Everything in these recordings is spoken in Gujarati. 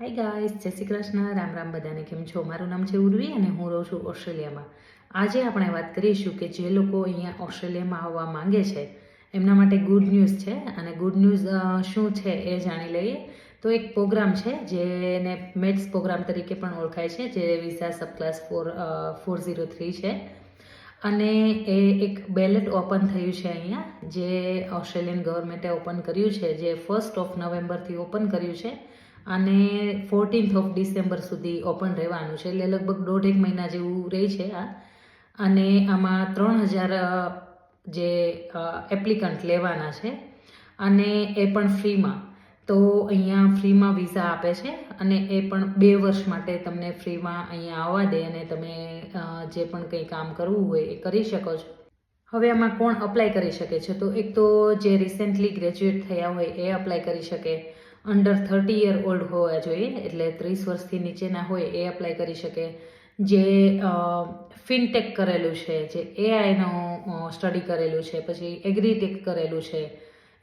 હાય ગાઈસ જય શ્રી કૃષ્ણ. રામ રામ બધાને કેમ છો? મારું નામ છે ઉર્વી અને હું રહું છું ઓસ્ટ્રેલિયામાં. આજે આપણે વાત કરીશું કે જે લોકો અહીંયા ઓસ્ટ્રેલિયામાં આવવા માંગે છે, એમના માટે ગુડ ન્યૂઝ છે. અને ગુડ ન્યૂઝ શું છે એ જાણી લઈએ. તો એક પ્રોગ્રામ છે, જેને મેથ્સ પ્રોગ્રામ તરીકે પણ ઓળખાય છે, જે visa subclass four four zero three છે. અને એ એક બેલેટ ઓપન થયું છે અહીંયા, જે ઓસ્ટ્રેલિયન ગવર્મેન્ટે ઓપન કર્યું છે, જે ફર્સ્ટ ઓફ નવેમ્બરથી ઓપન કર્યું છે. અને ફોર્ટીન્થ ઓફ ડિસેમ્બર સુધી ઓપન રહેવાનું છે. એટલે લગભગ દોઢેક મહિના જેવું રહે છે આ. અને આમાં ત્રણ હજાર જે એપ્લિકન્ટ લેવાના છે. અને એ પણ ફ્રીમાં. તો અહીંયા ફ્રીમાં વિઝા આપે છે અને એ પણ બે વર્ષ માટે તમને ફ્રીમાં અહીંયા આવવા દે અને તમે જે પણ કંઈ કામ કરવું હોય એ કરી શકો છો. હવે આમાં કોણ અપ્લાય કરી શકે છે? તો એક તો જે રિસેન્ટલી ગ્રેજ્યુએટ થયા હોય એ અપ્લાય કરી શકે. અંડર થર્ટી યર ઓલ્ડ હોવા જોઈએ, એટલે ત્રીસ વર્ષથી નીચેના હોય એ અપ્લાય કરી શકે. જે ફિનટેક કરેલું છે, જે એઆઈનું સ્ટડી કરેલું છે, પછી એગ્રીટેક કરેલું છે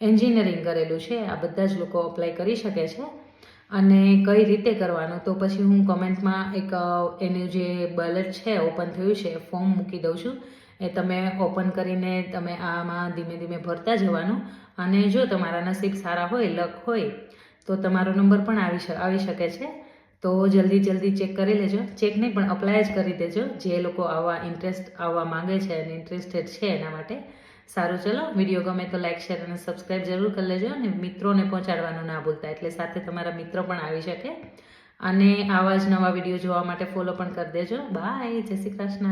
એન્જિનિયરિંગ કરેલું છે, આ બધા જ લોકો અપ્લાય કરી શકે છે. અને કઈ રીતે કરવાનું, તો પછી હું કમેન્ટમાં એક એનું જે બલેટ છે ઓપન થયું છે ફોર્મ મૂકી દઉં છું. એ તમે ઓપન કરીને તમે આમાં ધીમે ધીમે ભરતા જવાનું. અને જો તમારા નસીબ સારા હોય, લક હોય તો તમારો નંબર પણ આવી આવી શકે છે. તો જલ્દી જલ્દી ચેક કરી લેજો. ચેક નહીં, પણ અપ્લાય જ કરી દેજો. જે લોકો આવા ઇન્ટરેસ્ટ આવવા માંગે છે અને ઇન્ટરેસ્ટેડ છે એના માટે. સારું, ચલો. વીડિયો ગમે તો લાઇક શેર અને સબસ્ક્રાઈબ જરૂર કરી લેજો અને મિત્રોને પહોંચાડવાનું ના ભૂલતા. એટલે સાથે તમારા મિત્રો પણ આવી શકે. અને આવા જ નવા વીડિયો જોવા માટે ફોલો પણ કરી દેજો. બાય જય શ્રી કૃષ્ણ.